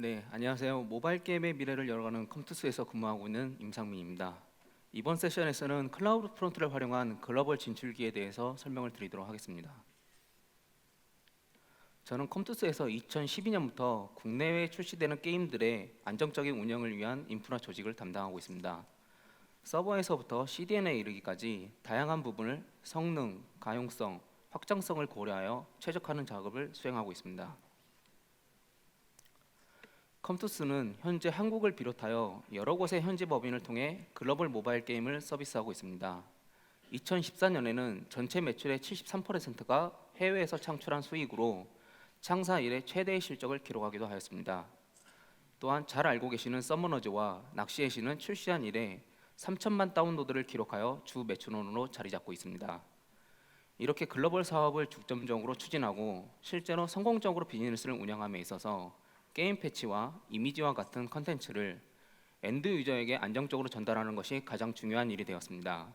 네, 안녕하세요. 모바일 게임의 미래를 열어가는 컴투스에서 근무하고 있는 임상민입니다. 이번 세션에서는 클라우드 프론트를 활용한 글로벌 진출기에 대해서 설명을 드리도록 하겠습니다. 저는 컴투스에서 2012년부터 국내외에 출시되는 게임들의 안정적인 운영을 위한 인프라 조직을 담당하고 있습니다. 서버에서부터 CDN에 이르기까지 다양한 부분을 성능, 가용성, 확장성을 고려하여 최적화하는 작업을 수행하고 있습니다. 컴투스는 현재 한국을 비롯하여 여러 곳의 현지 법인을 통해 글로벌 모바일 게임을 서비스하고 있습니다. 2014년에는 전체 매출의 73%가 해외에서 창출한 수익으로 창사 이래 최대의 실적을 기록하기도 하였습니다. 또한 잘 알고 계시는 서머너즈와 낚시의 신은 출시한 이래 3천만 다운로드를 기록하여 주 매출원으로 자리 잡고 있습니다. 이렇게 글로벌 사업을 중점적으로 추진하고 실제로 성공적으로 비즈니스를 운영함에 있어서 게임 패치와 이미지와 같은 컨텐츠를 엔드 유저에게 안정적으로 전달하는 것이 가장 중요한 일이 되었습니다.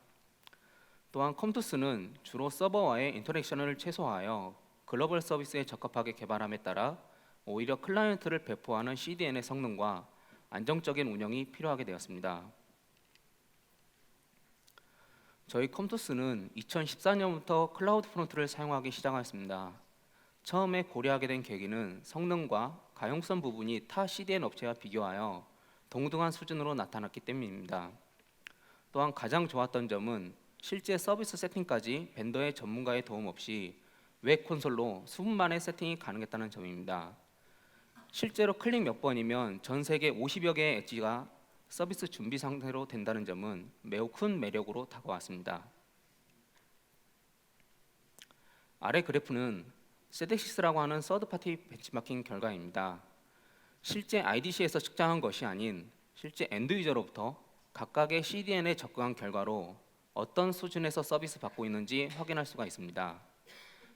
또한 컴투스는 주로 서버와의 인터랙션을 최소화하여 글로벌 서비스에 적합하게 개발함에 따라 오히려 클라이언트를 배포하는 CDN의 성능과 안정적인 운영이 필요하게 되었습니다. 저희 컴투스는 2014년부터 클라우드 프론트를 사용하기 시작하였습니다. 처음에 고려하게 된 계기는 성능과 가용성 부분이 타 CDN 업체와 비교하여 동등한 수준으로 나타났기 때문입니다. 또한 가장 좋았던 점은 실제 서비스 세팅까지 벤더의 전문가의 도움 없이 웹 콘솔로 수분 만에 세팅이 가능했다는 점입니다. 실제로 클릭 몇 번이면 전 세계 50여 개의 엣지가 서비스 준비 상태로 된다는 점은 매우 큰 매력으로 다가왔습니다. 아래 그래프는 세덱시스라고 하는 서드 파티 벤치마킹 결과입니다. 실제 IDC에서 측정한 것이 아닌 실제 엔드 유저로부터 각각의 CDN에 접근한 결과로 어떤 수준에서 서비스 받고 있는지 확인할 수가 있습니다.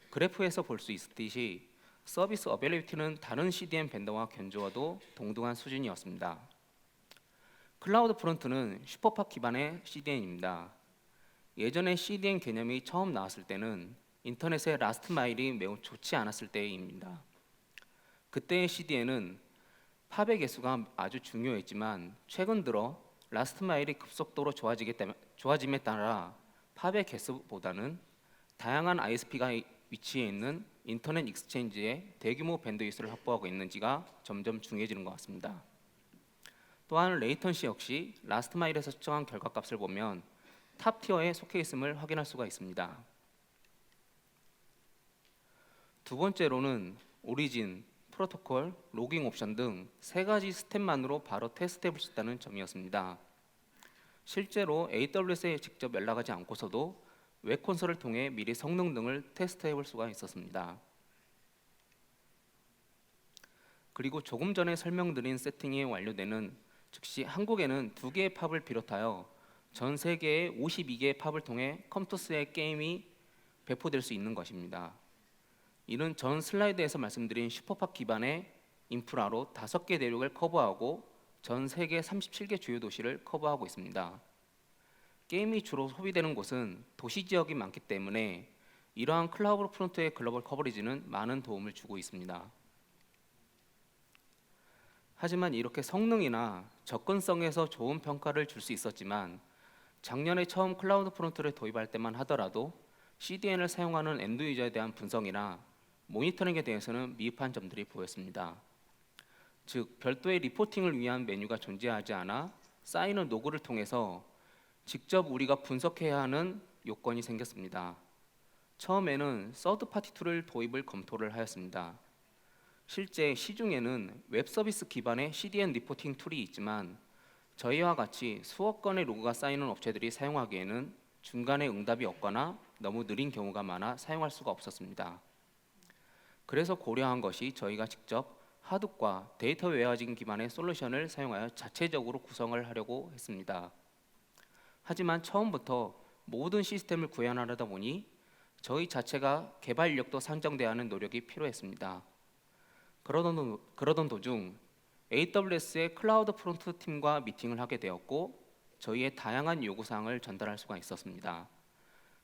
그래프에서 볼 수 있듯이 서비스 어벨리비티는 다른 CDN 벤더와 견주어도 동등한 수준이었습니다. 클라우드 프론트는 슈퍼팟 기반의 CDN입니다. 예전에 CDN 개념이 처음 나왔을 때는 인터넷의 라스트 마일이 매우 좋지 않았을 때입니다. 그때의 CDN은 팝의 개수가 아주 중요했지만 최근 들어 라스트 마일이 급속도로 좋아지게 때, 좋아짐에 따라 팝의 개수보다는 다양한 ISP가 위치해 있는 인터넷 익스체인지에 대규모 밴드위스를 확보하고 있는지가 점점 중요해지는 것 같습니다. 또한 레이턴시 역시 라스트 마일에서 측정한 결과값을 보면 탑 티어에 속해 있음을 확인할 수가 있습니다. 두 번째로는 오리진, 프로토콜, 로깅 옵션 등 세 가지 스텝만으로 바로 테스트해 볼 수 있다는 점이었습니다. 실제로 AWS에 직접 연락하지 않고서도 웹 콘솔을 통해 미리 성능 등을 테스트해 볼 수가 있었습니다. 그리고 조금 전에 설명드린 세팅이 완료되는 즉시 한국에는 두 개의 팝을 비롯하여 전 세계의 52개의 팝을 통해 컴투스의 게임이 배포될 수 있는 것입니다. 이는 전 슬라이드에서 말씀드린 슈퍼팝 기반의 인프라로 다섯 개 대륙을 커버하고 전 세계 37개 주요 도시를 커버하고 있습니다. 게임이 주로 소비되는 곳은 도시 지역이 많기 때문에 이러한 클라우드 프론트의 글로벌 커버리지는 많은 도움을 주고 있습니다. 하지만 이렇게 성능이나 접근성에서 좋은 평가를 줄 수 있었지만 작년에 처음 클라우드 프론트를 도입할 때만 하더라도 CDN을 사용하는 엔드 유저에 대한 분석이나 모니터링에 대해서는 미흡한 점들이 보였습니다. 즉 별도의 리포팅을 위한 메뉴가 존재하지 않아 쌓이는 노고를 통해서 직접 우리가 분석해야 하는 요건이 생겼습니다. 처음에는 서드 파티 툴을 도입을 검토를 하였습니다. 실제 시중에는 웹 서비스 기반의 CDN 리포팅 툴이 있지만 저희와 같이 수억 건의 로그가 쌓이는 업체들이 사용하기에는 중간에 응답이 없거나 너무 느린 경우가 많아 사용할 수가 없었습니다. 그래서 고려한 것이 저희가 직접 하둡과 데이터 웨어징 기반의 솔루션을 사용하여 자체적으로 구성을 하려고 했습니다. 하지만 처음부터 모든 시스템을 구현하려다 보니 저희 자체가 개발 인력도 산정돼야 하는 노력이 필요했습니다. 그러던, 도, 그러던 도중 AWS의 클라우드 프론트 팀과 미팅을 하게 되었고 저희의 다양한 요구사항을 전달할 수가 있었습니다.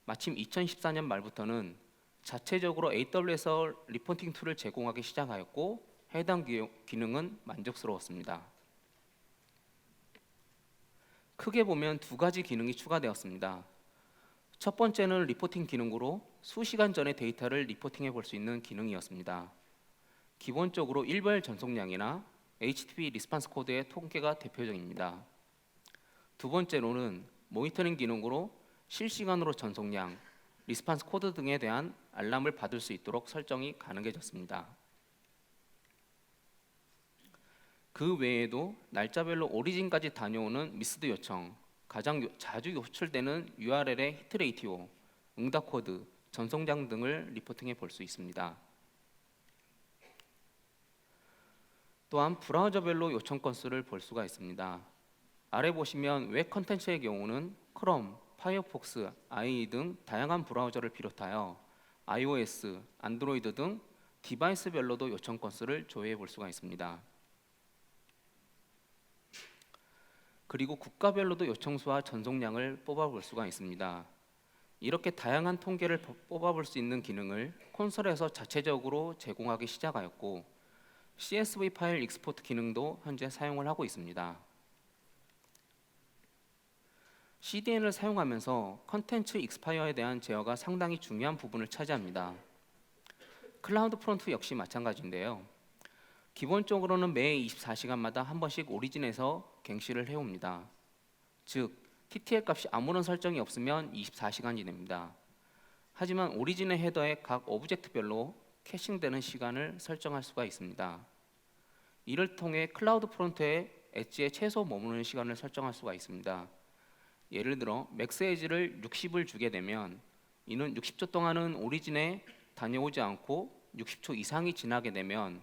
마침 2014년 말부터는 자체적으로 AWS 리포팅 툴을 제공하기 시작하였고 해당 기- 기능은 만족스러웠습니다. 크게 보면 두 가지 기능이 추가되었습니다. 첫 번째는 리포팅 기능으로 수시간 전의 데이터를 리포팅해 볼 수 있는 기능이었습니다. 기본적으로 일별 전송량이나 HTTP 리스판스 코드의 통계가 대표적입니다. 두 번째로는 모니터링 기능으로 실시간으로 전송량, 리스판스 코드 등에 대한 알람을 받을 수 있도록 설정이 가능해졌습니다. 그 외에도 날짜별로 오리진까지 다녀오는 미스드 요청, 가장 요- 자주 요출되는 URL의 히트레이티오, 응답 코드, 전송량 등을 리포팅해 볼 수 있습니다. 또한 브라우저별로 요청 건수를 볼 수가 있습니다. 아래 보시면 웹 컨텐츠의 경우는 크롬, 파이어폭스, IE 등 다양한 브라우저를 비롯하여 iOS, 안드로이드 등 디바이스별로도 요청 건수를 조회해 볼 수가 있습니다. 그리고 국가별로도 요청 수와 전송량을 뽑아 볼 수가 있습니다. 이렇게 다양한 통계를 뽑- 뽑아볼 수 있는 기능을 콘솔에서 자체적으로 제공하기 시작하였고 CSV 파일 익스포트 기능도 현재 사용을 하고 있습니다. CDN을 사용하면서 컨텐츠 익스파이어에 대한 제어가 상당히 중요한 부분을 차지합니다. 클라우드 프론트 역시 마찬가지인데요. 기본적으로는 매 24시간마다 한 번씩 오리진에서 갱신을 해옵니다. 즉 TTL 값이 아무런 설정이 없으면 24시간이 됩니다. 하지만 오리진의 헤더에 각 오브젝트별로 캐싱되는 시간을 설정할 수가 있습니다. 이를 통해 클라우드 프론트에 엣지에 최소 머무는 시간을 설정할 수가 있습니다. 예를 들어 맥스 에지를 60을 주게 되면 이는 60초 동안은 오리진에 다녀오지 않고 60초 이상이 지나게 되면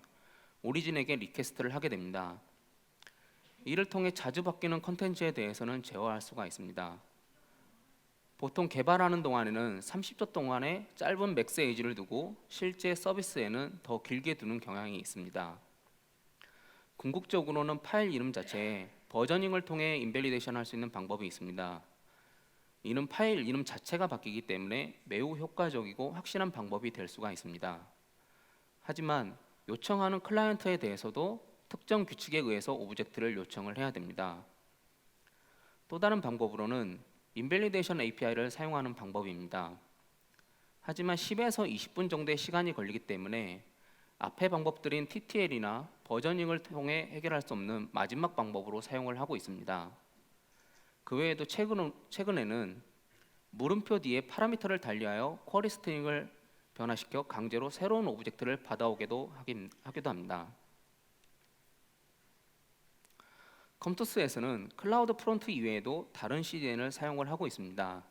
오리진에게 리퀘스트를 하게 됩니다. 이를 통해 자주 바뀌는 컨텐츠에 대해서는 제어할 수가 있습니다. 보통 개발하는 동안에는 30초 동안의 짧은 맥스 에이지를 두고 실제 서비스에는 더 길게 두는 경향이 있습니다. 궁극적으로는 파일 이름 자체에 버저닝을 통해 인밸리데이션 할 수 있는 방법이 있습니다. 이는 파일 이름 자체가 바뀌기 때문에 매우 효과적이고 확실한 방법이 될 수가 있습니다. 하지만 요청하는 클라이언트에 대해서도 특정 규칙에 의해서 오브젝트를 요청을 해야 됩니다. 또 다른 방법으로는 인밸리데이션 API를 사용하는 방법입니다. 하지만 10에서 20분 정도의 시간이 걸리기 때문에 앞의 방법들인 TTL이나 버저닝을 통해 해결할 수 없는 마지막 방법으로 사용을 하고 있습니다. 그 외에도 최근, 최근에는 물음표 뒤에 파라미터를 달리하여 쿼리 스트링을 변화시켜 강제로 새로운 오브젝트를 받아오게도 하긴, 하기도 합니다. 컴투스에서는 클라우드 프론트 이외에도 다른 CDN을 사용을 하고 있습니다.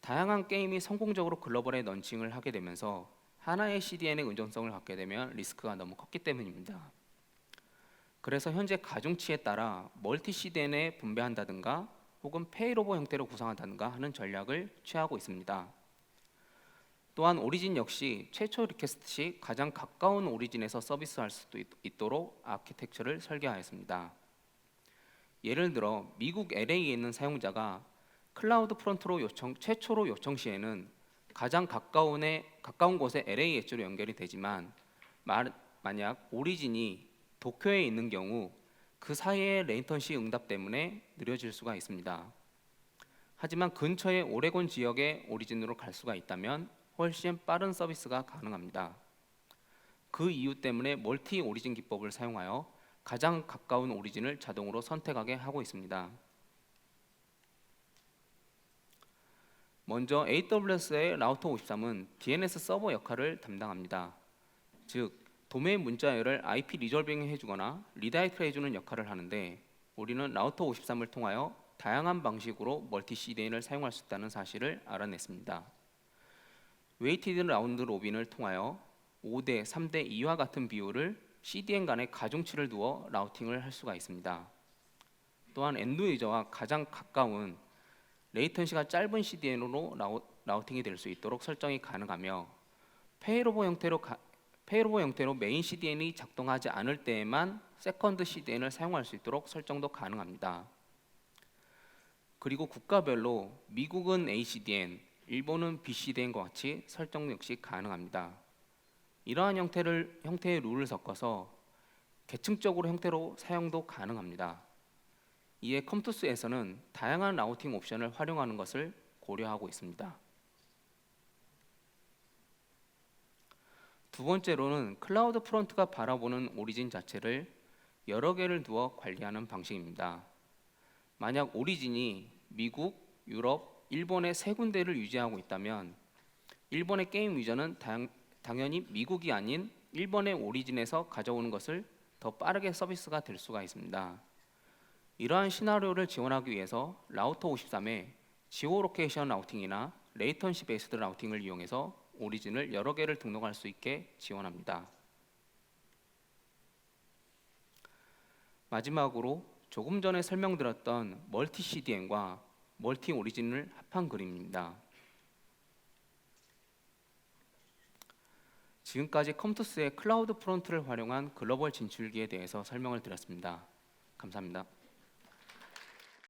다양한 게임이 성공적으로 글로벌에 런칭을 하게 되면서 하나의 CDN의 의존성을 갖게 되면 리스크가 너무 컸기 때문입니다. 그래서 현재 가중치에 따라 멀티 CDN에 분배한다든가 혹은 페이로버 형태로 구성한다든가 하는 전략을 취하고 있습니다. 또한 오리진 역시 최초 리퀘스트 시 가장 가까운 오리진에서 서비스할 수도 있, 있도록 아키텍처를 설계하였습니다. 예를 들어 미국 LA에 있는 사용자가 클라우드 프론트로 요청 최초로 요청 시에는 가장 가까운에 가까운 곳에 LA 엣지로 연결이 되지만 마, 만약 오리진이 도쿄에 있는 경우 그 사이의 레인턴시 응답 때문에 느려질 수가 있습니다. 하지만 근처의 오레곤 지역의 오리진으로 갈 수가 있다면 훨씬 빠른 서비스가 가능합니다. 그 이유 때문에 멀티 오리진 기법을 사용하여 가장 가까운 오리진을 자동으로 선택하게 하고 있습니다. 먼저 AWS의 라우터 53은 DNS 서버 역할을 담당합니다. 즉 도메인 문자열을 IP 리졸빙 해주거나 리다이트 해주는 역할을 하는데 우리는 라우터 53을 통하여 다양한 방식으로 멀티 CDN을 사용할 수 있다는 사실을 알아냈습니다. 웨이티드 라운드 로빈을 통하여 5대 3대 2와 같은 비율을 CDN 간에 가중치를 두어 라우팅을 할 수가 있습니다. 또한 엔드 유저와 가장 가까운 레이턴시가 짧은 CDN으로 라우, 라우팅이 될 수 있도록 설정이 가능하며 페이로버 형태로 가, 페이로버 형태로 메인 CDN이 작동하지 않을 때에만 세컨드 CDN을 사용할 수 있도록 설정도 가능합니다. 그리고 국가별로 미국은 ACDN, 일본은 BCDN과 같이 설정 역시 가능합니다. 이러한 형태를 형태의 룰을 섞어서 계층적으로 형태로 사용도 가능합니다. 이에 컴투스에서는 다양한 라우팅 옵션을 활용하는 것을 고려하고 있습니다. 두 번째로는 클라우드 프론트가 바라보는 오리진 자체를 여러 개를 두어 관리하는 방식입니다. 만약 오리진이 미국, 유럽, 일본의 세 군데를 유지하고 있다면 일본의 게임 유저는 당, 당연히 미국이 아닌 일본의 오리진에서 가져오는 것을 더 빠르게 서비스가 될 수가 있습니다. 이러한 시나리오를 지원하기 위해서 라우터 53의 지오 로케이션 라우팅이나 레이턴시 베이스드 라우팅을 이용해서 오리진을 여러 개를 등록할 수 있게 지원합니다. 마지막으로 조금 전에 설명드렸던 멀티 CDN과 멀티 오리진을 합한 그림입니다. 지금까지 컴투스의 클라우드 프론트를 활용한 글로벌 진출기에 대해서 설명을 드렸습니다. 감사합니다.